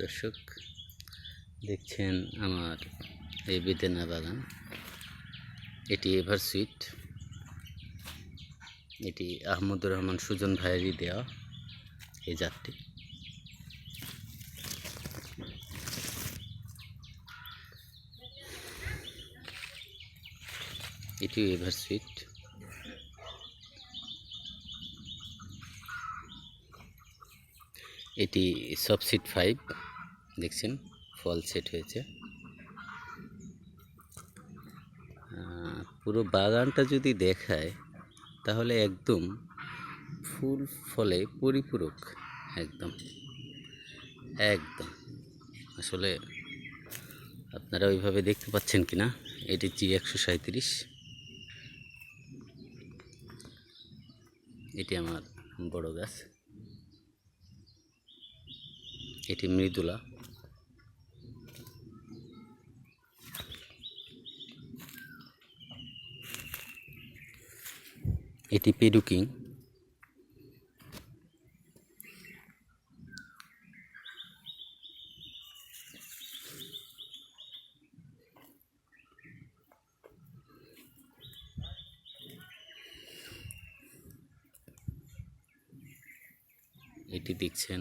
দর্শক, দেখছেন আমার এই বেদেনা বাগান। এটি এভার সুইট। এটি আহমদুর রহমান সুজন ভাইয়েরই দেওয়া এই জাতটি। এটিও এভার এটি সবসিট ফাইভ, দেখছেন, ফল সেট হয়েছে। পুরো বাগানটা যদি দেখায়, তাহলে একদম ফুল ফলে পরিপূরক, একদম একদম। আসলে আপনারা ওইভাবে দেখতে পাচ্ছেন কি না এটি জি একশো সাঁত্রিশ এটি আমার বড় গাছ। এটি মৃদুলা। এটি পেডুকিং। এটি দেখছেন